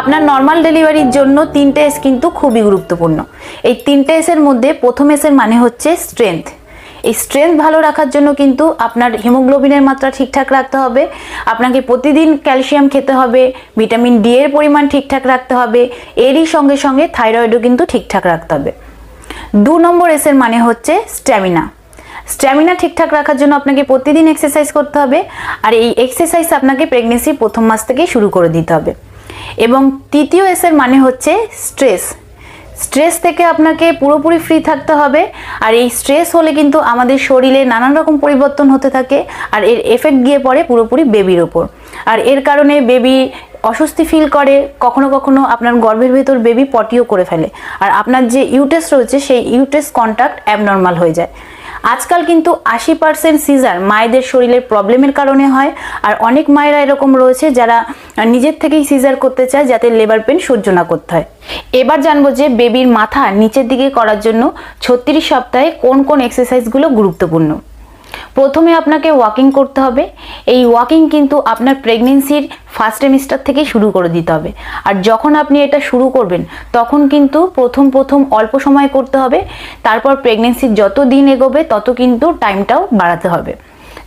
আপনার নর্মাল ডেলিভারির জন্য তিনটে এস কিন্তু খুবই গুরুত্বপূর্ণ। এই তিনটে এসের মধ্যে প্রথম এসের মানে হচ্ছে স্ট্রেংথ এই স্ট্রেংথ ভালো রাখার জন্য কিন্তু আপনার হিমোগ্লোবিনের মাত্রা ঠিকঠাক রাখতে হবে। আপনাকে প্রতিদিন ক্যালসিয়াম খেতে হবে ভিটামিন ডি এর পরিমাণ ঠিকঠাক রাখতে হবে, এরই সঙ্গে সঙ্গে থাইরয়েডও কিন্তু ঠিকঠাক রাখতে হবে। দু নম্বর এসের মানে হচ্ছে স্ট্যামিনা স্ট্যামিনা ঠিকঠাক রাখার জন্য আপনাকে প্রতিদিন এক্সারসাইজ করতে হবে, আর এই এক্সারসাইজ আপনাকে প্রেগনেন্সি প্রথম মাস থেকেই শুরু করে দিতে হবে। এবং তৃতীয় এসের মানে হচ্ছে স্ট্রেস স্ট্রেস থেকে আপনাকে পুরোপুরি ফ্রি থাকতে হবে, আর এই স্ট্রেস হলে কিন্তু আমাদের শরীরে নানান রকম পরিবর্তন হতে থাকে, আর এর এফেক্ট গিয়ে পড়ে পুরোপুরি বেবির ওপর আর এর কারণে বেবি অস্বস্তি ফিল করে, কখনো কখনো আপনার গর্ভের ভেতর বেবি পটিও করে ফেলে। আর আপনার যে ইউটেস রয়েছে, সেই ইউটেস কন্ট্যাক্ট অ্যাবনর্মাল হয়ে যায়। আজকাল কিন্তু আশি পার্সেন্ট সিজার মায়েদের শরীরের প্রবলেমের কারণে হয়। আর অনেক মায়েরা এরকম রয়েছে যারা নিজের থেকেই সিজার করতে চায় যাতে লেবার পেন সহ্য না করতে হয়। এবার জানব যে বেবির মাথা নিচের দিকে করার জন্য ছত্রিশ সপ্তাহে কোন কোন এক্সারসাইজগুলো গুরুত্বপূর্ণ। প্রথমে আপনাকে ওয়াকিং করতে হবে। এই ওয়াকিং কিন্তু আপনার প্রেগনেন্সির ফার্স্ট সেমিস্টার থেকে শুরু করে দিতে হবে। আর যখন আপনি এটা শুরু করবেন, তখন কিন্তু প্রথম প্রথম অল্প সময় করতে হবে। তারপর প্রেগনেন্সির যত দিন এগোবে, তত কিন্তু টাইমটাও বাড়াতে হবে।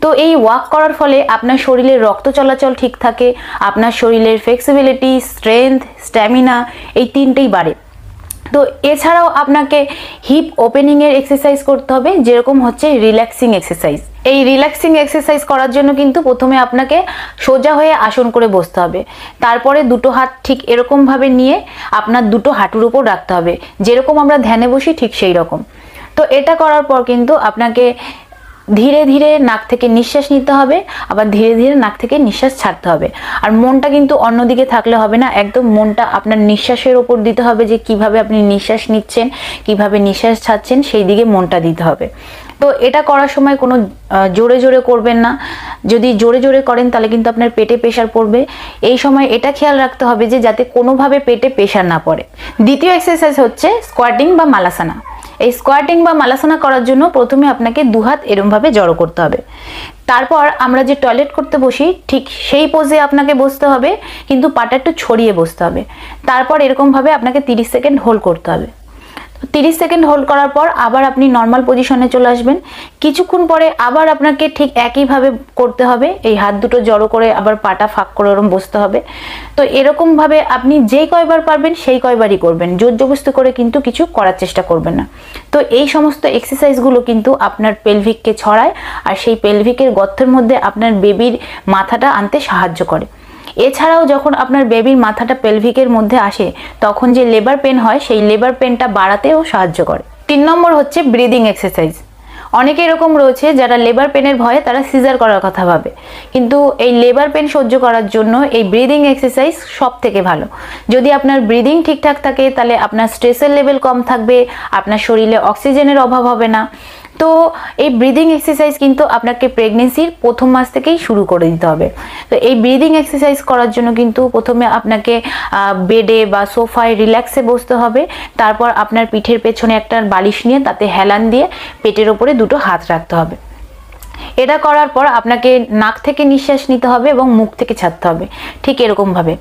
তো এই ওয়াক করার ফলে আপনার শরীরের রক্ত চলাচল ঠিক থাকে, আপনার শরীরের ফ্লেক্সিবিলিটি স্ট্রেংথ স্ট্যামিনা এই তিনটেই বাড়ে। তো এছাড়াও আপনাকে হিপ ওপেনিংয়ের এক্সারসাইজ করতে হবে, যেরকম হচ্ছে রিল্যাক্সিং এক্সারসাইজ এই রিল্যাক্সিং এক্সারসাইজ করার জন্য কিন্তু প্রথমে আপনাকে সোজা হয়ে আসন করে বসতে হবে। তারপরে দুটো হাত ঠিক এরকমভাবে নিয়ে আপনার দুটো হাঁটুর উপর রাখতে হবে। যেরকম আমরা ধ্যানে বসি ঠিক সেই রকম তো এটা করার পর কিন্তু আপনাকে ধীরে ধীরে নাক থেকে নিঃশ্বাস নিতে হবে, আবার ধীরে ধীরে নাক থেকে নিঃশ্বাস ছাড়তে হবে। আর মনটা কিন্তু অন্যদিকে থাকলে হবে না, একদম মনটা আপনার নিঃশ্বাসের ওপর দিতে হবে যে কীভাবে আপনি নিঃশ্বাস নিচ্ছেন, কীভাবে নিঃশ্বাস ছাড়ছেন, সেই দিকে মনটা দিতে হবে। তো এটা করার সময় কোনো জোরে জোরে করবেন না। যদি জোরে জোরে করেন তাহলে কিন্তু আপনার পেটে প্রেশার পড়বে। এই সময় এটা খেয়াল রাখতে হবে যে যাতে কোনোভাবে পেটে প্রেশার না পড়ে। দ্বিতীয় এক্সারসাইজ হচ্ছে স্কোয়াটিং বা মালাসানা। এই স্কোয়াটিং বা মালাসনা করার জন্য প্রথমে আপনাকে দুহাত এরমভাবে জড়ো করতে হবে। তারপর আমরা যে টয়লেট করতে বসি, ঠিক সেই পোজে আপনাকে বসতে হবে, কিন্তু পাটা একটু ছড়িয়ে বসতে হবে। তারপর এরকমভাবে আপনাকে তিরিশ সেকেন্ড হোল্ড করতে হবে। তিরিশ সেকেন্ড হোল্ড করার পর আবার আপনি নর্মাল পজিশনে চলে আসবেন। কিছুক্ষণ পরে আবার আপনাকে ঠিক একইভাবে করতে হবে। এই হাত দুটো জড়ো করে আবার পাটা ফাঁক করে ওরম বসতে হবে। তো এরকমভাবে আপনি যেই কয়বার পারবেন সেই কয়বারই করবেন। জোর জবস্তি করে কিন্তু কিছু করার চেষ্টা করবেন না। তো এই সমস্ত এক্সারসাইজগুলো কিন্তু আপনার পেলভিককে ছড়ায় আর সেই পেলভিকের গর্তের মধ্যে আপনার বেবির মাথাটা আনতে সাহায্য করে। এছাড়াও যখন আপনার বেবির মাথাটা পেলভিকের মধ্যে আসে, তখন যে লেবার পেন হয়, সেই লেবার পেনটা বাড়াতেও সাহায্য করে। তিন নম্বর হচ্ছে ব্রিদিং এক্সারসাইজ অনেকে এরকম রয়েছে, যারা লেবার পেনের ভয়ে তারা সিজার করার কথা ভাবে। কিন্তু এই লেবার পেন সহ্য করার জন্য এই ব্রিদিং এক্সারসাইজ সব থেকে ভালো। যদি আপনার ব্রিদিং ঠিকঠাক থাকে, তাহলে আপনার স্ট্রেসের লেভেল কম থাকবে, আপনার শরীরে অক্সিজেনের অভাব হবে না। তো এই ব্রিদিং এক্সারসাইজ কিন্তু আপনাকে প্রেগনেন্সির প্রথম মাস থেকেই শুরু করে দিতে হবে। তো এই ব্রিদিং এক্সারসাইজ করার জন্য কিন্তু প্রথমে আপনাকে বেডে বা সোফায় রিল্যাক্সে বসতে হবে। তারপর আপনার পিঠের পেছনে একটা বালিশ নিয়ে তাতে হেলান দিয়ে পেটের ওপরে দুটো হাত রাখতে হবে। এটা করার পর আপনাকে নাক থেকে নিঃশ্বাস নিতে হবে এবং মুখ থেকে ছাড়তে হবে। ঠিক এরকমভাবে।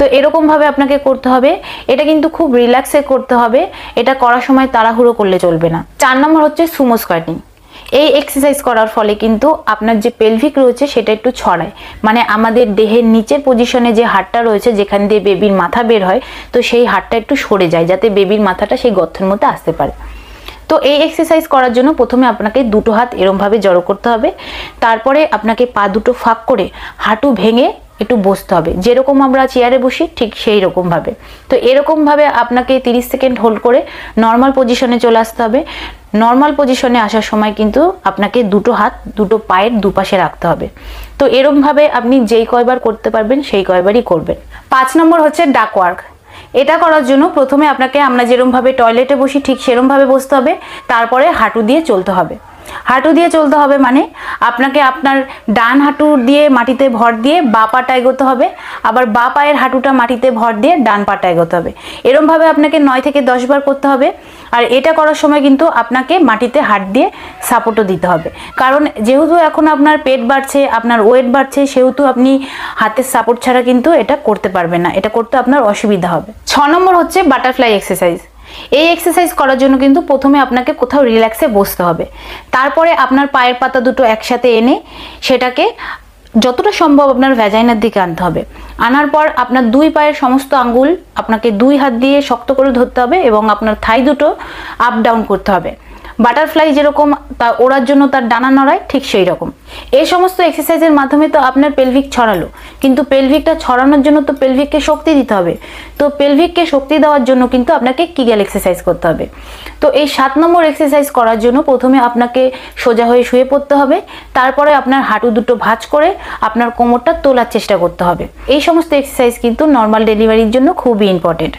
তো এরকমভাবে আপনাকে করতে হবে। এটা কিন্তু খুব রিল্যাক্সে করতে হবে। এটা করার সময় তাড়াহুড়ো করলে চলবে না। চার নম্বর হচ্ছে সুমো স্কোয়াটিং এই এক্সারসাইজ করার ফলে কিন্তু আপনার যে পেলভিক রয়েছে সেটা একটু ছড়ায়। মানে আমাদের দেহের নিচের পজিশনে যে হাড়টা রয়েছে, যেখান দিয়ে বেবির মাথা বের হয়, তো সেই হাড়টা একটু সরে যায়, যাতে বেবির মাথাটা সেই গর্তের মধ্যে আসতে পারে। তো এই এক্সারসাইজ করার জন্য প্রথমে আপনাকে দুটো হাত এরমভাবে জড়ো করতে হবে। তারপরে আপনাকে পা দুটো ফাঁক করে হাঁটু ভেঙে একটু বসতে হবে। যেরকম আমরা চেয়ারে বসি, ঠিক সেই রকমভাবে তো এরকমভাবে আপনাকে তিরিশ সেকেন্ড হোল্ড করে নর্মাল পজিশনে চলে আসতে হবে। নর্মাল পজিশনে আসার সময় কিন্তু আপনাকে দুটো হাত, দুটো পায়ের দুপাশে রাখতে হবে। তো এরমভাবে আপনি যেই কয়বার করতে পারবেন, সেই কয়বারই করবেন। পাঁচ নম্বর হচ্ছে ডাক ওয়ার্ক এটা করার জন্য প্রথমে আপনাকে আমরা যেরমভাবে টয়লেটে বসি, ঠিক সেরমভাবে বসতে হবে। তারপরে হাঁটু দিয়ে চলতে হবে। হাঁটু দিয়ে চলতে হবে মানে আপনাকে আপনার ডান হাঁটু দিয়ে মাটিতে ভর দিয়ে বা পাটা এগোতে হবে, আবার বা পায়ের হাঁটুটা মাটিতে ভর দিয়ে ডান পাটা এগোতে হবে। এরমভাবে আপনাকে নয় থেকে দশ বার করতে হবে আর এটা করার সময় কিন্তু আপনাকে মাটিতে হাত দিয়ে সাপোর্টও দিতে হবে। কারণ যেহেতু এখন আপনার পেট বাড়ছে, আপনার ওয়েট বাড়ছে, সেহেতু আপনি হাতের সাপোর্ট ছাড়া কিন্তু এটা করতে পারবেন না। এটা করতে আপনার অসুবিধা হবে। ছ নম্বর হচ্ছে বাটারফ্লাই এক্সারসাইজ এই এক্সারসাইজ করার জন্য কিন্তু প্রথমে আপনাকে কোথাও রিল্যাক্সে বসতে হবে। তারপরে আপনার পায়ের পাতা দুটো একসাথে এনে সেটাকে যতটা সম্ভব আপনার ভ্যাজাইনার দিকে আনতে হবে। আনার পর আপনার দুই পায়ের সমস্ত আঙ্গুল আপনাকে দুই হাত দিয়ে শক্ত করে ধরতে হবে এবং আপনার থাই দুটো আপ ডাউন করতে হবে। বাটারফ্লাই যেরকম, তা ওড়ার জন্য তার ডানা নড়ায়, ঠিক সেই রকম এই সমস্ত এক্সারসাইজের মাধ্যমে তো আপনার পেলভিক ছড়ালো। কিন্তু পেলভিকটা ছড়ানোর জন্য তো পেলভিককে শক্তি দিতে হবে। তো পেলভিককে শক্তি দেওয়ার জন্য কিন্তু আপনাকে কিগেল এক্সারসাইজ করতে হবে। তো এই সাত নম্বর এক্সারসাইজ করার জন্য প্রথমে আপনাকে সোজা হয়ে শুয়ে পড়তে হবে। তারপরে আপনার হাঁটু দুটো ভাঁজ করে আপনার কোমরটা তোলার চেষ্টা করতে হবে। এই সমস্ত এক্সারসাইজ কিন্তু নর্মাল ডেলিভারির জন্য খুবই ইম্পর্টেন্ট